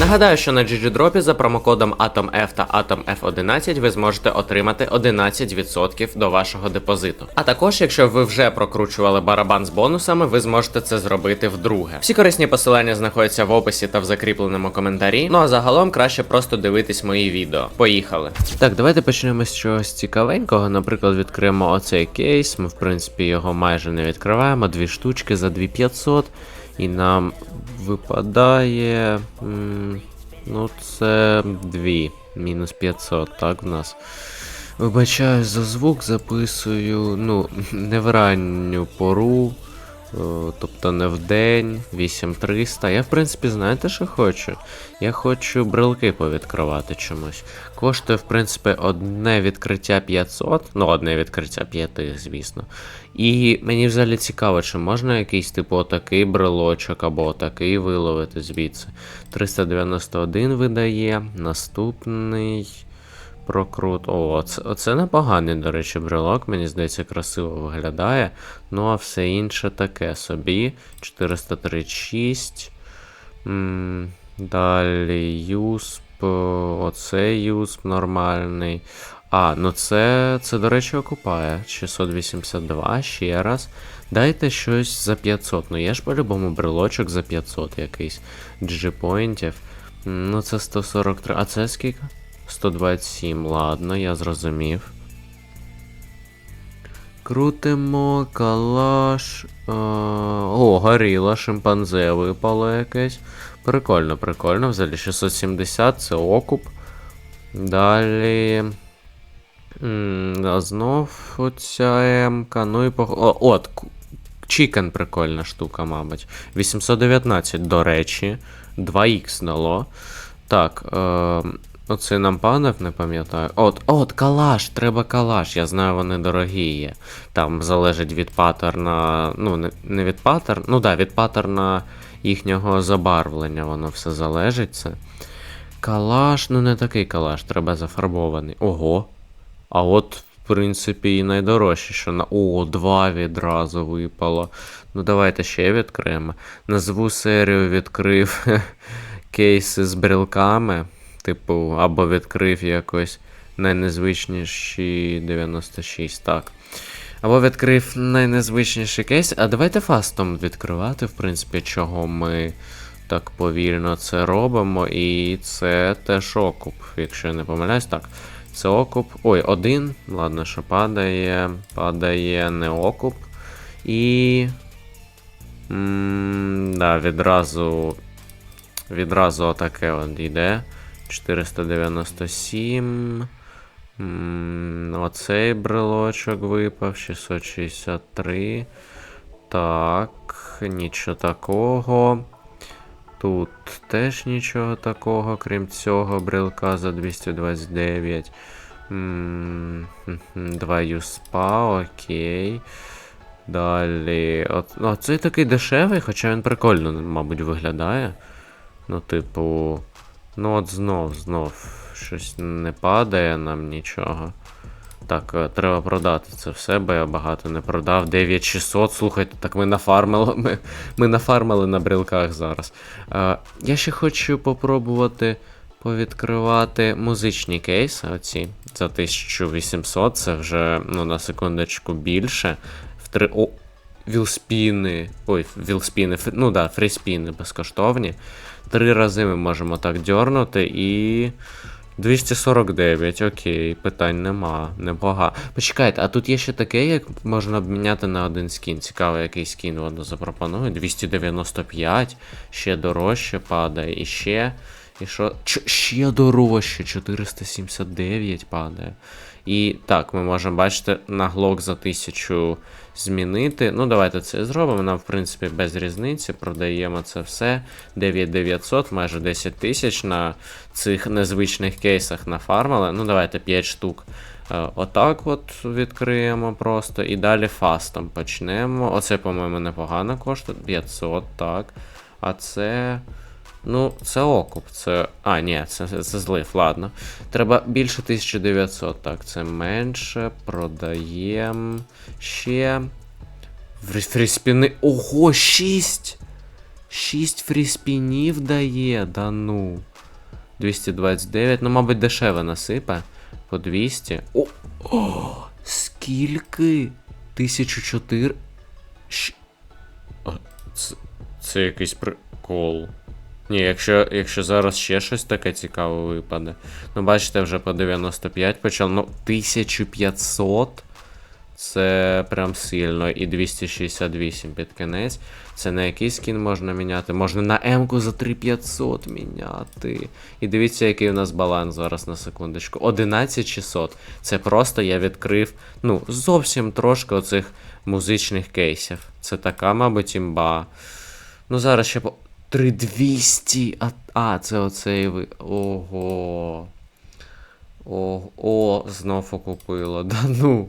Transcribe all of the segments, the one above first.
Нагадаю, що на GGDrop за промокодом AtomF та AtomF11 ви зможете отримати 11% до вашого депозиту. А також, якщо ви вже прокручували барабан з бонусами, ви зможете це зробити вдруге. Всі корисні посилання знаходяться в описі та в закріпленому коментарі. Ну а загалом краще просто дивитись мої відео. Поїхали. Так, давайте почнемо з чогось цікавенького. Наприклад, відкриємо оцей кейс. Ми, в принципі, його майже не відкриваємо. Дві штучки за 2500. І нам випадає. ну, це 2. Мінус 500, так в нас. Вибачаю за звук, записую. Ну, не в ранню пору. О, Тобто не в день, 8300. Я, в принципі, знаєте, що хочу? Я хочу брелки повідкривати чомусь. Коштує, в принципі, одне відкриття 500. Ну, одне відкриття 5, звісно. І мені взагалі цікаво, чи можна якийсь типу отакий брелочок або отакий виловити звідси. 391 видає. Наступний. Прокрут. О, оце, оце непоганий, до речі, брелок, мені здається, красиво виглядає. Ну, а все інше таке собі. 436. М, Далі юсп. Оце юсп нормальний. А, ну це, це, до речі, окупає. 682, ще раз. Дайте щось за 500. Ну є ж по-любому брелочок за 500 якийсь. G-поінтів. Ну це 143. А це скільки? 127, ладно, я зрозумів. Крутимо, калаш. Е, о, горіла, шимпанзе випало якесь. Прикольно, прикольно. Взагалі 670 це окуп. Далі. А знов оця М-ка. Ну і по. О, от. Чікен прикольна штука, мабуть. 819, до речі. 2х дало. Так. Е, Оце нам падав, не пам'ятаю. От, от, калаш, треба калаш. Я знаю, вони дорогі є. Там залежить від паттерна. Ну, не, не від паттерна. Ну да, від паттерна їхнього забарвлення, воно все залежить. Це. Калаш, ну не такий калаш, треба зафарбований. Ого. А от, в принципі, і найдорожче, що на. О, два відразу випало. Ну, давайте ще відкриємо. Назву серію відкрив кейси з брілками. Типу, або відкрив якось найнезвичніші 96, так. Або відкрив найнезвичніший кейс. А давайте фастом відкривати, в принципі, чого ми так повільно це робимо. І це теж окуп, якщо я не помиляюсь. Так. Це окуп. Ой, один. Ладно, що падає. Падає не окуп. І. М, да, відразу. Відразу отаке от йде. 497. Оцей брелочок випав. 663. Так, нічого такого. Тут теж нічого такого, крім цього, брелка за 229. М, хм-хм, Два юспа, окей. Далі. От, ну, такий дешевий, хоча він прикольно, мабуть, виглядає. Ну, типу. Ну от знов, знов. Щось не падає нам нічого. Так, е, треба продати це все, бо я багато не продав. 9600, слухайте, так ми нафармили. Ми, ми нафармили на брілках зараз. Е, я ще хочу попробувати повідкривати музичні кейси. Оці за 1800, це вже ну, на секундочку більше. В три... О, вілспіни. Ой, вілспіни, ну да, фріспіни безкоштовні. Три рази ми можемо так дьорнути і. 249, окей, питань нема, непогано. Почекайте, а тут є ще таке, як можна обміняти на один скін. Цікаво, який скін воно запропонує. 295, ще дорожче падає, і ще. І що? Ч- ще дорожче, 479 падає. І так, ми можемо бачити на глок за 1000 змінити. Ну, давайте це зробимо. Нам, в принципі, без різниці. Продаємо це все. 9900, майже 10 тисяч на цих незвичних кейсах нафармили. Ну, давайте 5 штук. Е, Отак от відкриємо просто. І далі фастом почнемо. Оце, по-моєму, непогано коштує. 500, так. А це. Ну, це окуп, це. А, ні, це, це злив, ладно. Треба більше 1900, так, це менше. Продаємо ще. Фрі- Фріспіни. Ого, 6! 6 фріспінів дає, да ну. 229, ну, мабуть, дешеве насипе. По 200. О! О! Скільки? 1004. Щ... Це, це якийсь прикол. Ні, якщо, якщо зараз ще щось таке цікаве випаде. Ну, бачите, вже по 95 почав. Ну, 1500. Це прям сильно. І 268 під кінець. Це на який скін можна міняти? Можна на М-ку за 3500 міняти. І дивіться, який у нас баланс зараз на секундочку. 11600. Це просто я відкрив, ну, зовсім трошки оцих музичних кейсів. Це така, мабуть, імба. Ну, зараз ще по. 3200. А, а це оцей ви. Ого. О, о, знов окупило. Да ну.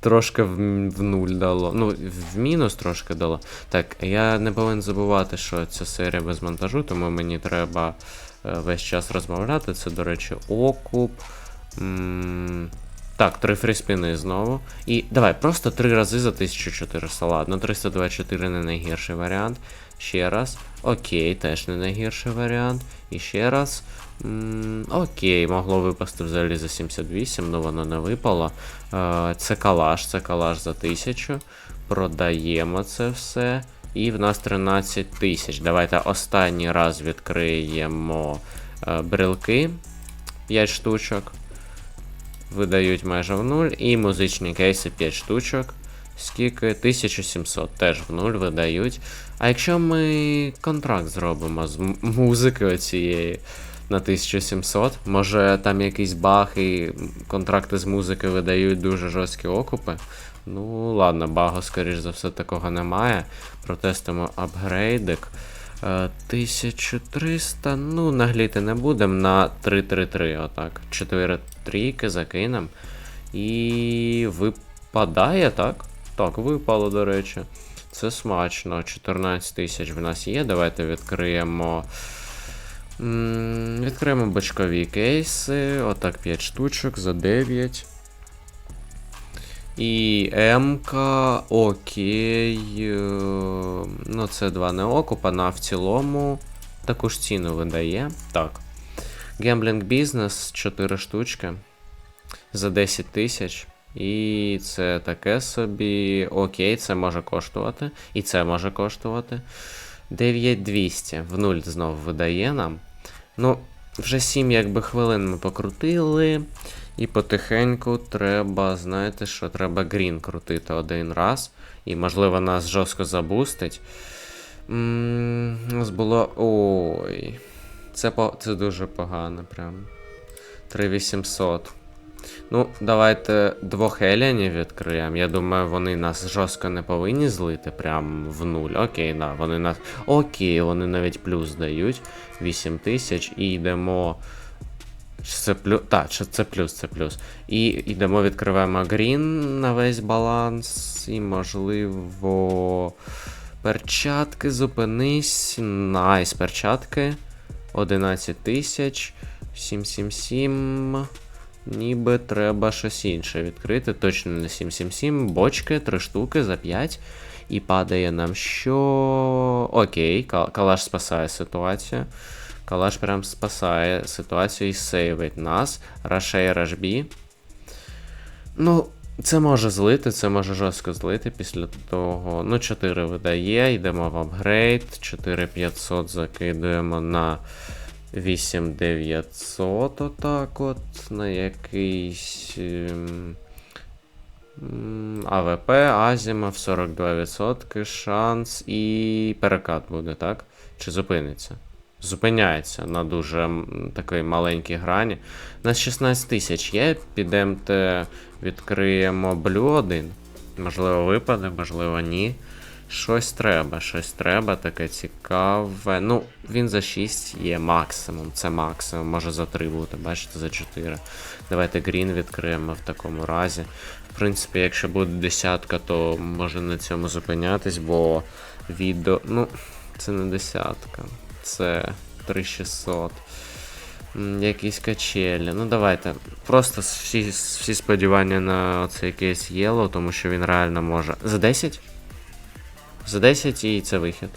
Трошки в, в нуль дало. Ну, в мінус трошки дало. Так, я не повинен забувати, що ця серія без монтажу, тому мені треба е, весь час розмовляти. Це, до речі, окуп. М, Так, три фріспіни знову. І давай, просто три рази за 1400. Ладно, 324 не найгірший варіант. Ще раз. Окей, теж не найгірший варіант. І ще раз. Окей, могло випасти взагалі за 78, але воно не випало. Е, це калаш, це калаш за 1000. Продаємо це все. І в нас 13 тисяч. Давайте останній раз відкриємо е, брелки. 5 штучок. Видають майже в нуль. І музичні кейси 5 штучок. Скільки? 1700 теж в нуль видають. А якщо ми контракт зробимо з м- музики оцієї на 1700, може там якийсь баг і контракти з музики видають дуже жорсткі окупи. Ну, ладно, багу, скоріш за все, такого немає. Протестимо апгрейдик. Е, 1300, ну, нагліти не будемо на 333, отак. 4 трійки закинемо. І випадає, так? Так, випало, до речі. Це смачно. 14 тисяч в нас є. Давайте відкриємо. М, Відкриємо бочкові кейси. Отак 5 штучок за 9. І М-ка, окей. е, Ну, це два не окупа, на в цілому таку ж ціну видає. Так. Гемблінг бізнес 4 штучки за 10 тисяч. І це таке собі. Окей, це може коштувати. І це може коштувати. 9200 в нуль знов видає нам. Ну, вже 7 якби хвилин ми покрутили. І потихеньку треба, знаєте що, треба грін крутити один раз. І, можливо, нас жорстко забустить. М, У нас було. Ой. Це, по... це дуже погано, прям. 3800. Ну, давайте двох елянів відкриємо. Я думаю, вони нас жорстко не повинні злити прям в нуль. Окей, да, вони нас. Окей, вони навіть плюс дають. 8000 і йдемо. Це плюс. Так, це плюс, це плюс. І йдемо, відкриваємо грін на весь баланс. І, можливо. Перчатки, зупинись. Найс, перчатки. 11 тисяч. 777. Ніби треба щось інше відкрити. Точно не 777. Бочки, 3 штуки за 5. І падає нам що. Окей, калаш спасає ситуацію. Калаш прям спасає ситуацію і сейвить нас. Рашей Рашбі. Ну, це може злити, це може жорстко злити після того. Ну, 4 видає, йдемо в апгрейд. 4500 закидуємо на 8900, отак от. На якийсь. ем, АВП, Азімов 42% шанс і перекат буде, так? Чи зупиниться? Зупиняється на дуже такій маленькій грані. У нас 16 тисяч є. Підемте, відкриємо блю 1. Можливо, випаде, можливо, ні. Щось треба, щось треба, таке цікаве. Ну, він за 6 є максимум. Це максимум. Може за 3 бути, бачите, за 4. Давайте грін відкриємо в такому разі. В принципі, якщо буде десятка, то може на цьому зупинятись, бо відео. Ну, це не десятка. Це 3600. Якісь качелі. Ну давайте. Просто всі, всі сподівання на цей кейс Єло, тому що він реально може. За 10? За 10 і це вихід.